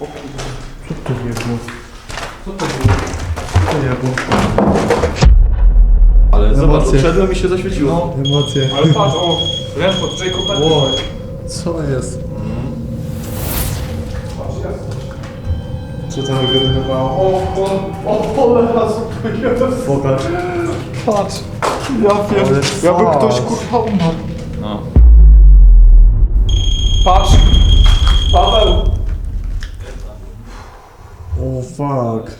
O. Co to nie było? Co to było? To nie było. Ale zobacz, Emocje. i się zaświeciło. No, emocje. Ale patrz, o, Renford, Jacob Bentley. Co jest? Co to wygrywało? O, o, o, cholera, co to jest? Pokaż. Patrz. Ja wiem, Ale jakby fart. ktoś kurwa umarł. No. Patrz. Paweł. Fuck.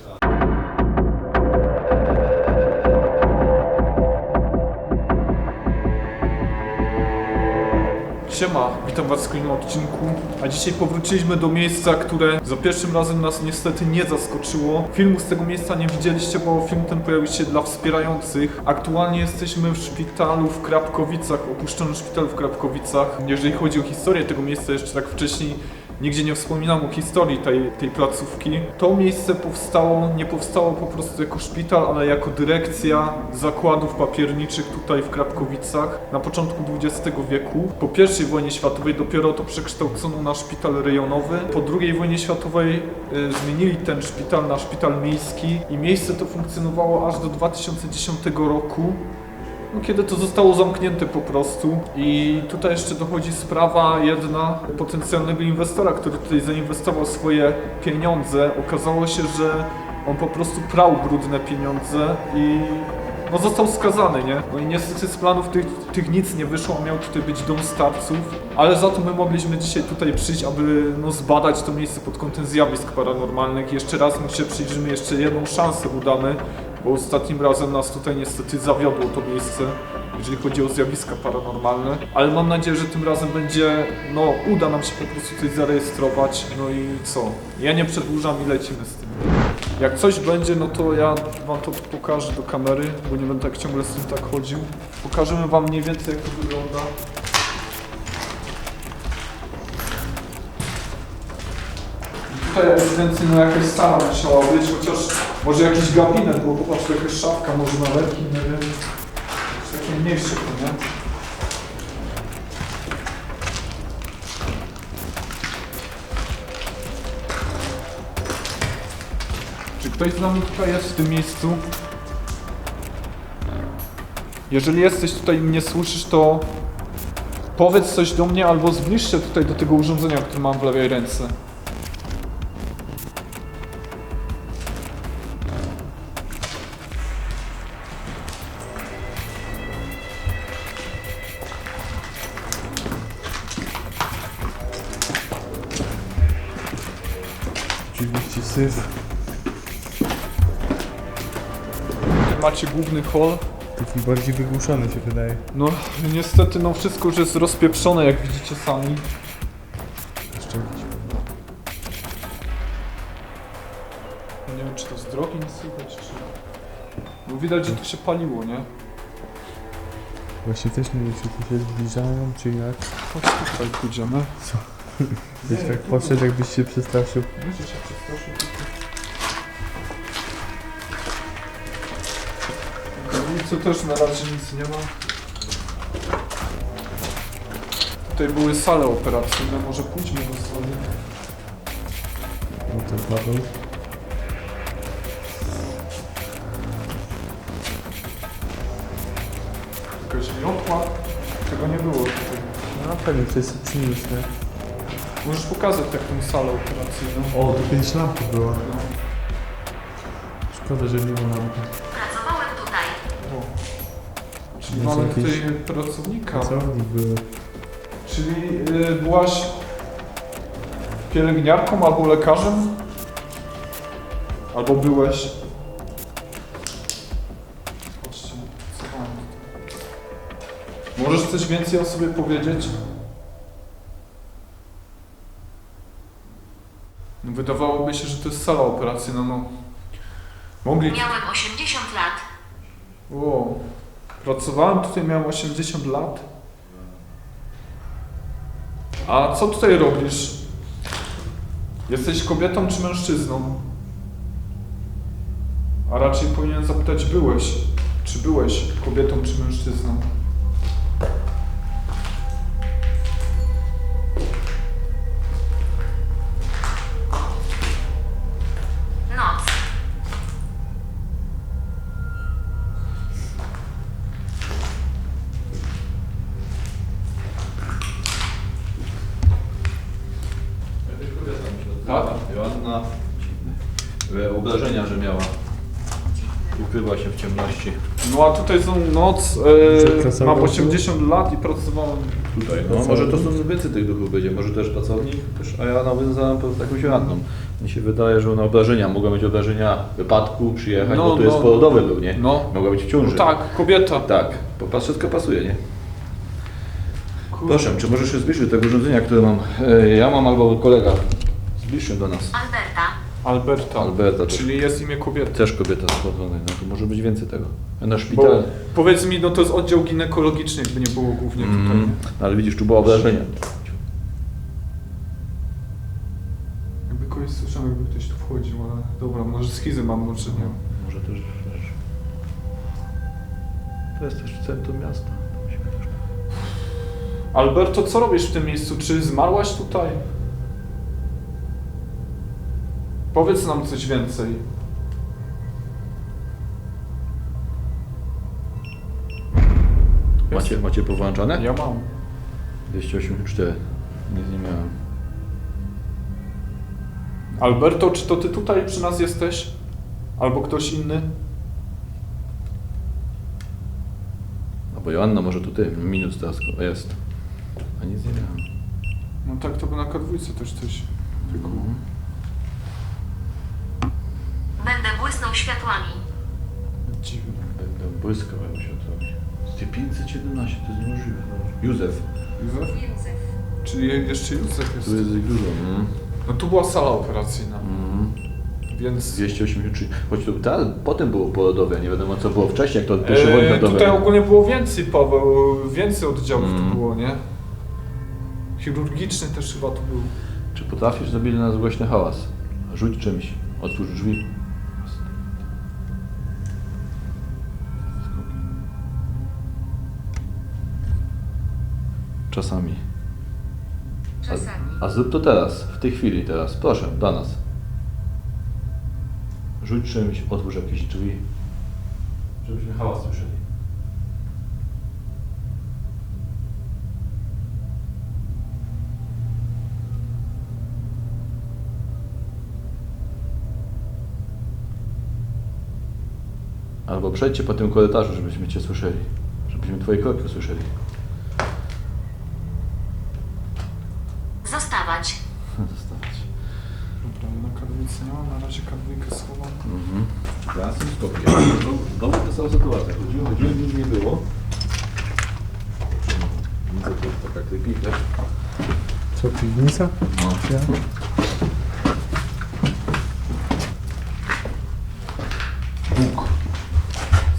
Siema, witam was w kolejnym odcinku. A dzisiaj powróciliśmy do miejsca, które za pierwszym razem nas niestety nie zaskoczyło. Filmu z tego miejsca nie widzieliście, bo film ten pojawił się dla wspierających. Aktualnie jesteśmy w szpitalu w Krapkowicach, opuszczonym szpitalu w Krapkowicach. Jeżeli chodzi o historię tego miejsca, jeszcze tak wcześniej Nigdzie nie wspominam o historii tej, tej placówki. To miejsce powstało, nie powstało po prostu jako szpital, ale jako dyrekcja zakładów papierniczych tutaj w Krapkowicach na początku XX wieku. Po I wojnie światowej dopiero to przekształcono na szpital rejonowy. Po II wojnie światowej y, zmienili ten szpital na szpital miejski i miejsce to funkcjonowało aż do 2010 roku. Kiedy to zostało zamknięte po prostu. I tutaj jeszcze dochodzi sprawa jedna potencjalnego inwestora, który tutaj zainwestował swoje pieniądze. Okazało się, że on po prostu prał brudne pieniądze i no został skazany, nie? No i niestety z planów tych, tych nic nie wyszło, miał tutaj być dom starców, ale za to my mogliśmy dzisiaj tutaj przyjść, aby no, zbadać to miejsce pod kątem zjawisk paranormalnych. Jeszcze raz mu się przyjrzymy, jeszcze jedną szansę udamy, bo ostatnim razem nas tutaj niestety zawiodło to miejsce, jeżeli chodzi o zjawiska paranormalne, ale mam nadzieję, że tym razem będzie, no uda nam się po prostu coś zarejestrować, no i co? Ja nie przedłużam i lecimy z tym. Jak coś będzie, no to ja wam to pokażę do kamery, bo nie będę tak ciągle z tym tak chodził. Pokażemy wam mniej więcej jak to wygląda. Tutaj ewidentnie no jakaś sala musiała być, chociaż może jakiś gabinet, bo popatrz, jakaś szafka, może nawet, nie wiem. Takie mniejsze nie? Czy ktoś z nami tutaj jest w tym miejscu? Jeżeli jesteś tutaj i mnie słyszysz, to powiedz coś do mnie albo zbliż się tutaj do tego urządzenia, które mam w lewej ręce. Syf. Macie główny hall. Taki bardziej wygłuszony się wydaje. No niestety no wszystko już jest rozpieprzone jak widzicie sami. Jeszcze jakiś. Nie wiem czy to z drogi nie słychać czy... No widać, że to się paliło, nie? Właśnie też nie wiem, czy tu się zbliżają, czy jak. Chodź tutaj pójdziemy. Gdzieś tak podszedł, jakbyś się przestraszył. Wiecie, się przestraszył. Nic też na razie nic nie ma. Tutaj były sale operacyjne, może pójdźmy do strony. No ten Paweł. Jakaś miotła. Tego nie było tutaj. No pewnie to jest przyniósł, nie? Możesz pokazać taką salę operacyjną. O, tu kiedyś lampka była. Szkoda, że nie ma lampy. Pracowałem tutaj. O. Czyli Jest mamy tutaj pracownika. Pracownik był. Czyli y, byłaś pielęgniarką albo lekarzem? Albo byłeś? Chodźcie, co mam tutaj? Możesz coś więcej o sobie powiedzieć? Wydawałoby się, że to jest sala operacyjna, no. Mogli... Miałem 80 lat. O, pracowałem tutaj, miałem 80 lat. A co tutaj robisz? Jesteś kobietą czy mężczyzną? A raczej powinien zapytać byłeś. Czy byłeś kobietą czy mężczyzną? Ciemności. No a tutaj są noc, pracował mam tu? 80 lat i pracowałem Tutaj, no może to są więcej tych duchów będzie, może też pracownik, też, a ja nawiązałem po jakąś Joanną. Mi się wydaje, że ona obrażenia, mogą być obrażenia wypadku, przyjechać, No, bo tu jest no. porodowy był, nie? No. Mogła być w ciąży. No tak, kobieta. Tak, popatrz, wszystko pasuje, nie? Kurde. Proszę, czy możesz się zbliżyć do tego urządzenia, które mam? E, Ja mam albo kolega. Zbliż się do nas. Alberta. Alberta. Alberta, to- Czyli jest imię kobiety. Też kobieta schodzona, no to może być więcej tego. Na Bo, szpital. powiedz mi, no to jest oddział ginekologiczny, jakby nie było głównie tutaj, Mm, nie? ale widzisz, tu było obrażenie. Jakby kogoś słyszałem, jakby ktoś tu wchodził, ale dobra, może schizy mam, może nie. Może też, też. To jest też w centrum miasta. Też... Alberto, co robisz w tym miejscu? Czy zmarłaś tutaj? Powiedz nam coś więcej. Macie, macie powłączane? Ja mam. 284. Nic nie miałem. Alberto, czy to ty tutaj przy nas jesteś? Albo ktoś inny? No bo Joanna może tu ty, minus teraz jest. A nic nie miałem. No tak, to by na kadwójce też coś. Tylko... Mhm. Będę błysnął światłami. Dziwne. Będę błyskał, jak się to robi. Z tej 517, to jest niemożliwe. Józef. Józef? Czyli jeszcze Józef jest. Tu jest ich dużo. Mm. No tu była sala operacyjna, Mm. więc... 283. Choć to ta, potem było porodowe, nie wiadomo co było wcześniej, jak to pierwszy wojna Eee, tutaj ogólnie było więcej, Paweł, więcej oddziałów Mm. tu było, nie? Chirurgiczny też chyba tu był. Czy potrafisz zrobić na nas głośny hałas? Rzuć czymś. Otwórz drzwi. Czasami. Czasami. A, a zrób to teraz, w tej chwili teraz. Proszę, dla nas. Rzuć czymś, otwórz jakieś drzwi. Żebyśmy hałas słyszeli. Albo przejdźcie po tym korytarzu, żebyśmy Cię słyszeli. Żebyśmy Twoje kroki usłyszeli. Zostawać. Zostawać. Dobra, na kadwójce nie mam, na razie kadwójkę schowam. Mhm. Ja jestem skokiem. Dobra, to sama sytuacja. Chodziłem, chodziłem, nic nie było. Widzę, to jest taka krypika. Co, piwnica? No. Ja? Bóg.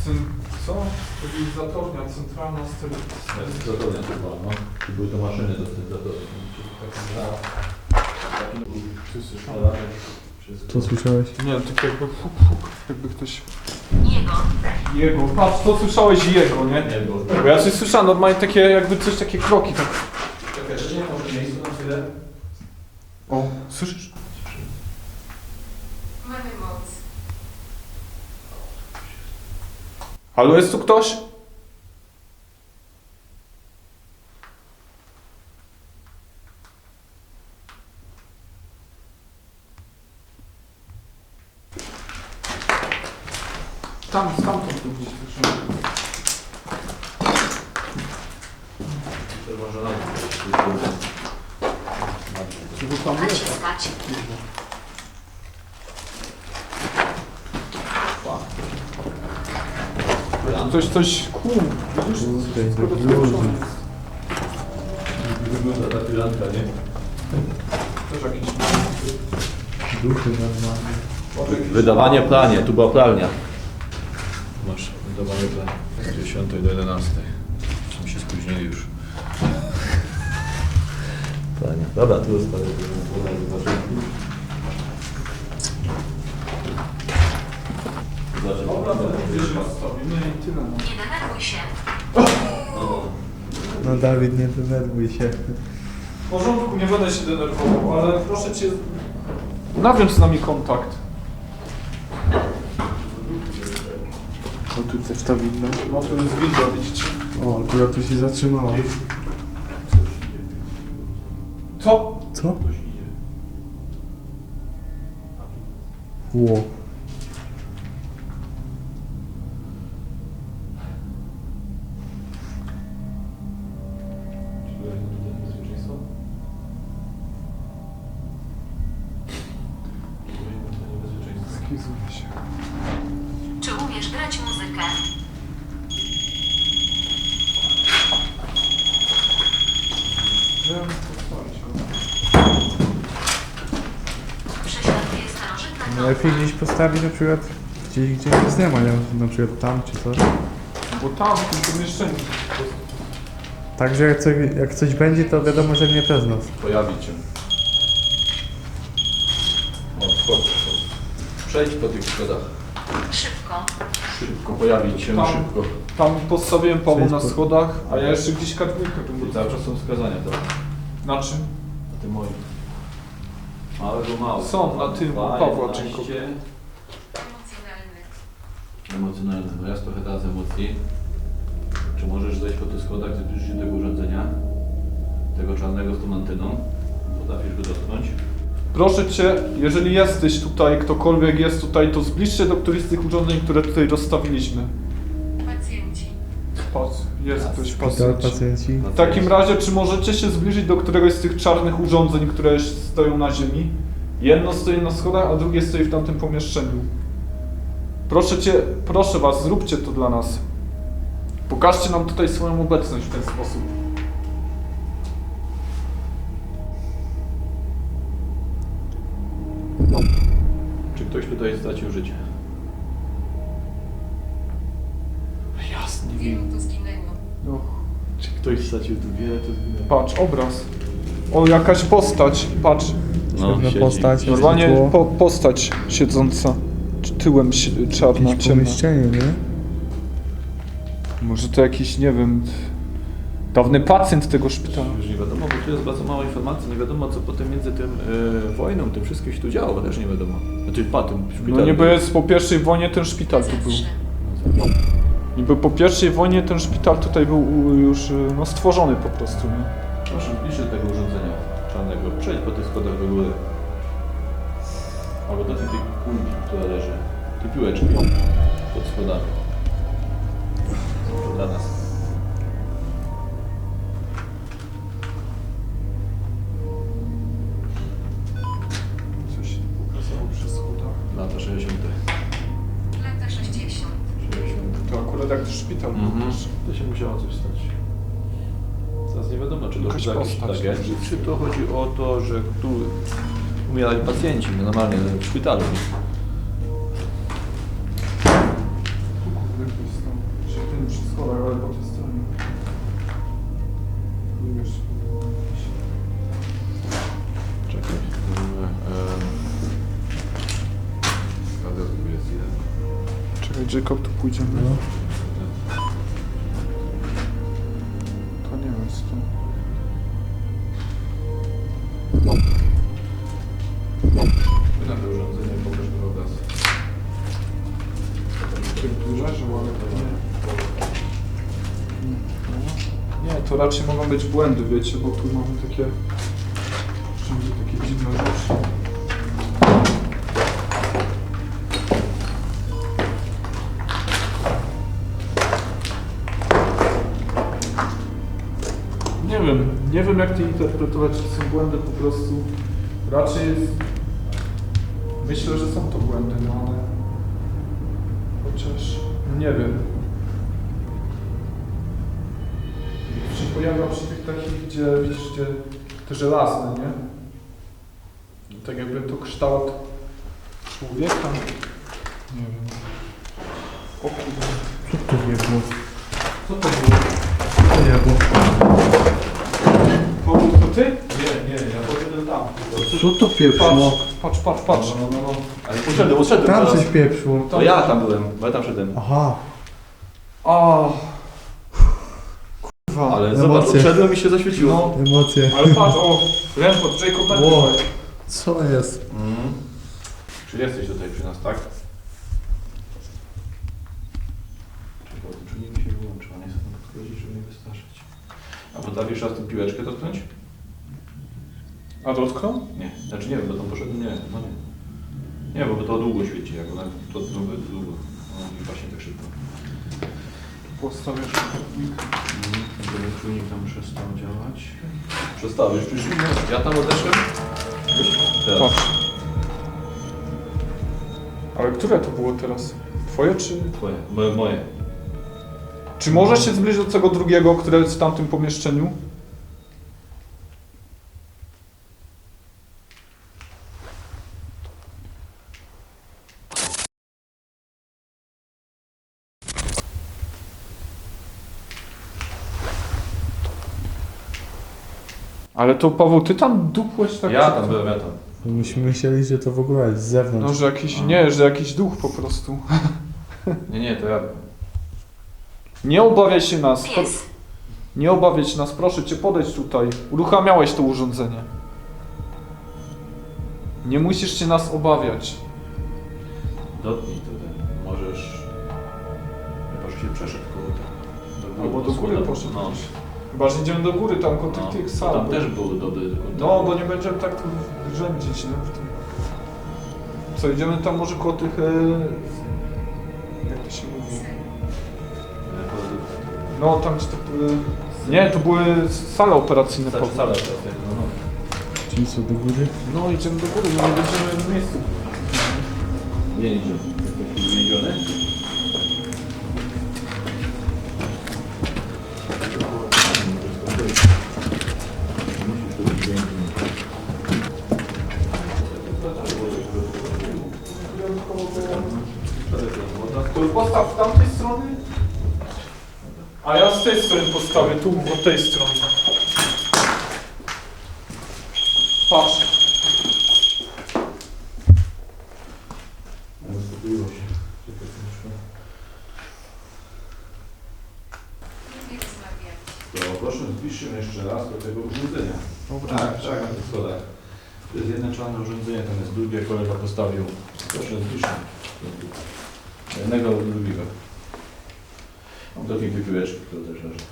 Cyn... Co? Stabilizatornia, centralna stabilizatornia. Zatornia chyba, no. Tu były te maszyny do słyszałeś? Co słyszałeś? Nie, tak jakby huk, huk, jakby ktoś... Jego. Jego, patrz, to słyszałeś jego, nie? Nie było. Bo ja coś słyszałem, normalnie takie, jakby coś, takie kroki, tak... Czekaj, to nie może miejscu na chwilę? O, słyszysz? Mamy moc. Halo, jest tu ktoś? Tam, stamtąd tu gdzieś słyszałem. To może na Czy to tam jest? Naciskać. Ktoś coś kół. Widzisz? Luźno. jest Wygląda ta filanka, nie? Też jakiś... Duchy normalnie. Wydawanie planie, tu była pralnia. Masz wydawanie planie. Z 10 do 11. Czym się spóźnili już. Pralnia. Dobra, tu jest parę Dobra, to gdzieś rozstawimy i tyle. No. Nie denerwuj się. No Dawid, nie denerwuj się. W porządku, nie będę się denerwował, ale proszę Cię... Nawiąż z nami kontakt. O, tu też ta winda. No to jest winda, widzicie? O, akurat tu się zatrzymała. Co? Co? Ło. Gdzieś postawić na przykład gdzieś, gdzie nic nie ma, nie? na przykład tam czy coś. Bo tam, w tym pomieszczeniu. Także jak coś, jak coś będzie, to wiadomo, że nie przez nas. Pojawić się. O, skok. Przejdź po tych schodach. Szybko. Szybko, pojawić się, Tam. szybko. Tam postawiłem Pawła na schodach, a ja jeszcze gdzieś kadłubkę I cały czas są wskazania teraz. Na czym? Na tym moim. Małego mało. Są, na tym, Dwa, Pawła 11. Czynkowa. Emocjonalny. Emocjonalny. No ja trochę teraz emocji. Czy możesz zejść po tych schodach, zbliżyć się do tego urządzenia? Tego czarnego z tą anteną? Potrafisz go dotknąć? Proszę Cię, jeżeli jesteś tutaj, ktokolwiek jest tutaj, to zbliż się do którychś z tych urządzeń, które tutaj rozstawiliśmy. Jest ktoś Szpital, pacjent. pacjenci. W takim razie, czy możecie się zbliżyć do któregoś z tych czarnych urządzeń, które stoją na ziemi? Jedno stoi na schodach, a drugie stoi w tamtym pomieszczeniu. Proszę Cię, proszę Was, zróbcie to dla nas. Pokażcie nam tutaj swoją obecność w ten sposób. Czy ktoś tutaj stracił życie? Tu zginęło. No, Czy ktoś stracił tu wiele, to zginęło? patrz, obraz. O, jakaś postać, patrz. Pewna siedzi. postać. Normalnie po, postać siedząca. Czy Tyłem si- czarna, Jakieś ciemna. pomieszczenie, nie? Może to jakiś, nie wiem, dawny pacjent tego szpitala. Już nie wiadomo, bo tu jest bardzo mało informacji, nie wiadomo co potem między tym e, wojną, tym wszystkim się tu działo, też nie wiadomo. Znaczy po tym szpitalu. No niby jest po pierwszej wojnie ten szpital tu był. Zawsze. Niby po pierwszej wojnie ten szpital tutaj był już y, no, stworzony po prostu, nie? Proszę, do tego urządzenia czarnego. Przejdź po tych schodach do góry. Albo do tej kulki, która leży. Tej piłeczki pod schodami. Dla nas. 60. To akurat jak szpital był Mhm. też. To się musiało coś stać. Teraz nie wiadomo, czy to Jakaś jest jakiś postać. tragedii, czy to chodzi o to, że tu umierali pacjenci no normalnie w szpitalu. Kurde, ktoś tam się ten przy schodach, ale po tej stronie. Tu jeszcze Czekaj. Jest jeden. Czekaj, Jacob, tu pójdziemy. No. To urządzenie pokaż mi obraz. Tu leżą, ale to. Nie, to raczej mogą być błędy, wiecie, bo tu mamy takie... to interpretować, czy są błędy po prostu. Raczej jest... Myślę, że są to błędy, no ale... Chociaż nie wiem. Się pojawia przy tych takich, gdzie widzisz, gdzie te żelazne, nie? Tak jakby to kształt człowieka. Nie wiem. O kurde. Co to było? Co to było? Co nie było? Ty? Nie, nie, ja poszedłem tam. Co to pieprzyło? Patrz, patrz, patrz, patrz. No, no, no. Ale poszedłem, poszedłem Tam teraz. coś pieprzyło. To ja tam byłem, bo ja tam szedłem. Aha. A. Kurwa. Ale Emocje. zobacz, odszedłem i się zaświeciło. No, Emocje. ale patrz, o, Rempot, Jacob Wow. Co jest? Mhm. Czy jesteś tutaj przy nas, tak? Czekaj, to czujnik mi się wyłączył, nie chcę tam podchodzić, żeby nie wystraszyć. A potrafisz raz tę piłeczkę dotknąć? A dotknął? Nie, znaczy nie wiem, bo tam poszedłem, nie, no nie. Nie, bo to długo świeci, jak ona to długo, długo. No i właśnie tak szybko. Postawiasz Żeby czujnik tam przestał działać. Przestałeś czujnik? Ja tam odeszłem? Teraz. Patrz. Ale które to było teraz? Twoje czy... Twoje, moje, moje. Czy możesz się zbliżyć do tego drugiego, które jest w tamtym pomieszczeniu? Ale to Paweł, ty tam dupłeś tak? Ja tam byłem, ja tam. Myśmy myśleli, że to w ogóle jest z zewnątrz. No, że jakiś, nie, że jakiś duch po prostu. Nie, nie, to ja byłem. Nie obawiaj się nas. Pro- Pies. Nie obawiaj się nas, proszę cię, podejdź tutaj. Uruchamiałeś to urządzenie. Nie musisz się nas obawiać. Dotknij tutaj. Możesz... Chyba, że się przeszedł koło tego. Albo do góry poszedł. No. Chyba, że idziemy do góry, tam koło tych, No. tych sal. Tam bo- też był dobry kąt. No, bo nie będziemy tak tu rzędzić, nie? W tym. Co, idziemy tam może koło tych... E... Jak to się mówi? No, tam gdzie te... E... Nie, to były sale operacyjne. Salę, Paweł. salę teraz, no, no. Czyli co, do góry? No, idziemy do góry, bo nie będziemy w miejscu. Nie, nie, Jakoś tej strony postawię, tu od tej strony. Patrz. To proszę zbliż się jeszcze raz do tego urządzenia. Dobra. Tak, tak, na tych schodach. To jest jedno urządzenie, tam jest drugie, kolega postawił. Proszę zbliż się. Jednego do drugiego. Mam takie dwie piłeczki, które też leży.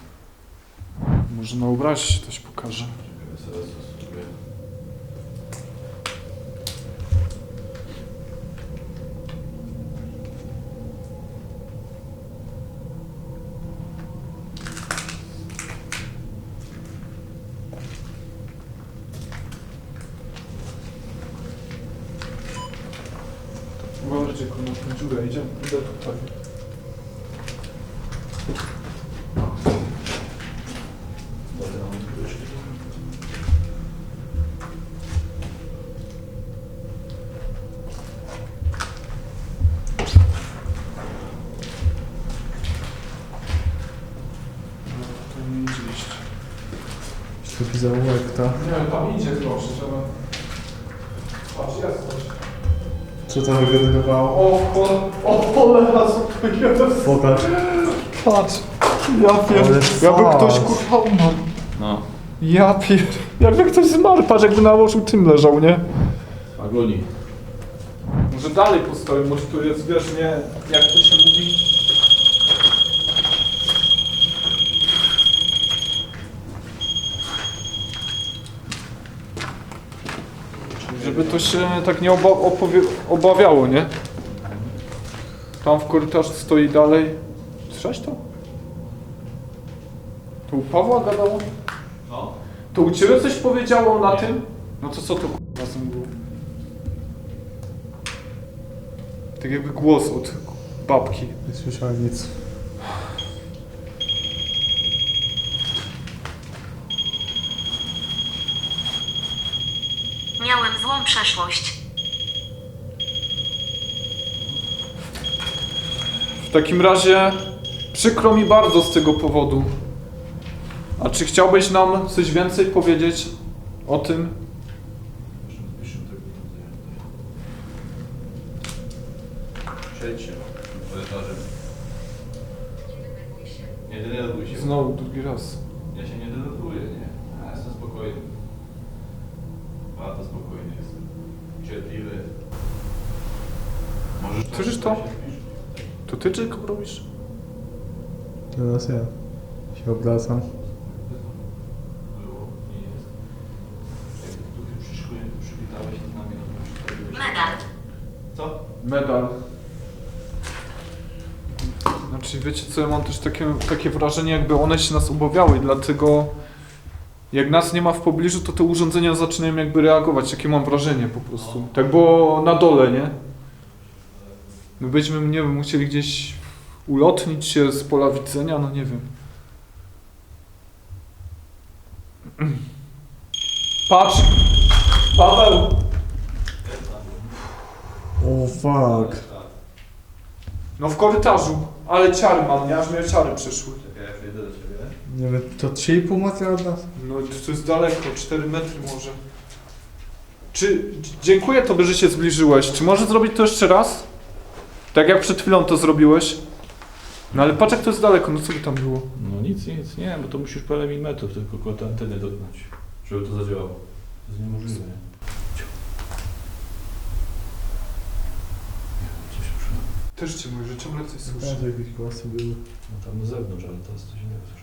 Może na obrazie się coś pokaże. Czekaj, zaraz. Uważajcie, tę dziurę idziemy. Idę. Dobra, Ślepi zaułek, ta. Nie, tam idzie przecież, ale... Patrz, coś. Co tam wygenerowało? O, cholera, o cholera, co to jest? Pokaż. Patrz. Ja pier... Ale Jakby ktoś kurwa umarł. No, Ja pier... Jakby ktoś zmarł, patrz jakby na łożu tym leżał, nie? agonii. Może dalej postoję, może tu jest, wiesz, nie... Jak to się mówi? Żeby to się tak nie oba opowie- obawiało, nie? Tam w korytarzu stoi dalej. Słyszałeś to? To u Pawła gadało? No. To u Ciebie coś powiedziało na tym? No to co to k***a z tym było? Tak jakby głos od babki. Nie słyszałem nic. Miałem złą przeszłość. W takim razie przykro mi bardzo z tego powodu. A czy chciałbyś nam coś więcej powiedzieć o tym? Proszę zbliż się do tego urządzenia. Przejdź się korytarzem. Nie denerwuj się. Nie denerwuj się. Znowu drugi raz. Ja się nie denerwuję, nie. Ja jestem spokojny. Bardzo spokojny jestem. Cierpliwy. Możesz Słyszysz to? To ty Jacob robisz? Teraz ja się obracam. Było, nie jest. Jak duchy przyszły, przywitałeś się z nami, no to przystawiłeś. Medal. Co? medal. Znaczy, wiecie co, ja mam też takie, takie wrażenie, jakby one się nas obawiały, dlatego jak nas nie ma w pobliżu, to te urządzenia zaczynają jakby reagować. Takie mam wrażenie po prostu. Tak było na dole, nie? My byśmy, nie wiem, musieli gdzieś ulotnić się z pola widzenia, no nie wiem. Patrz! Paweł! O fuck. No w korytarzu, ale ciary mam, nie? Aż mnie ciary przyszły. Czekaj, ja przyjdę do ciebie. Nie wiem, to 3,5 metra od nas? No to jest daleko, 4 metry może. Czy, dziękuję tobie, że się zbliżyłeś. Czy możesz zrobić to jeszcze raz? Tak jak przed chwilą to zrobiłeś? No ale patrz jak to jest daleko, no co by tam było? No nic, nic, nie, bo to musisz parę milimetrów tylko koło tej anteny dotknąć, żeby to zadziałało. To jest niemożliwe, nie? Nie wiem, coś przyszło. Też ci mówię, że ciągle coś słyszę. Też jakieś głosy były. No tam na zewnątrz, ale teraz coś innego słyszę.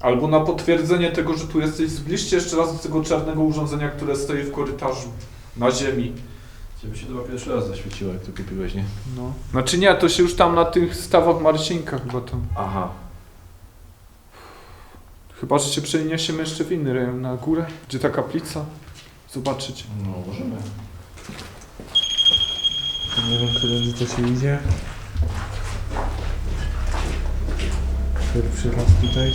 Albo na potwierdzenie tego, że tu jesteś, zbliżcie jeszcze raz do tego czarnego urządzenia, które stoi w korytarzu. Na ziemi. Ciebie się chyba pierwszy raz zaświeciło, jak to kupiłeś, nie? No. Znaczy nie, to się już tam na tych stawach Marcinka chyba tam. Aha. Chyba, że się przeniesiemy jeszcze w inny rejon, na górę, gdzie ta kaplica. Zobaczyć. No, możemy. Nie wiem, którędy to się idzie. Pierwszy raz tutaj.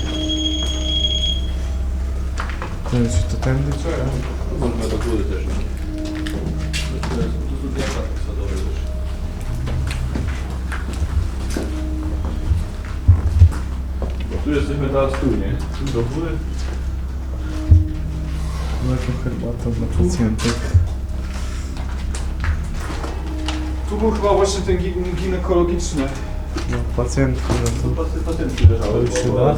Wiem, czy to tędy, czy tam? Można do góry też. To jest tu też. Bo tu jesteśmy teraz tu, nie? Tu do góry. Mleko herbata dla pacjentek. Tu był chyba właśnie ten gi- ginekologiczny. No, pacjentki, no to... pacjent- pacjentki leżały. To już się da?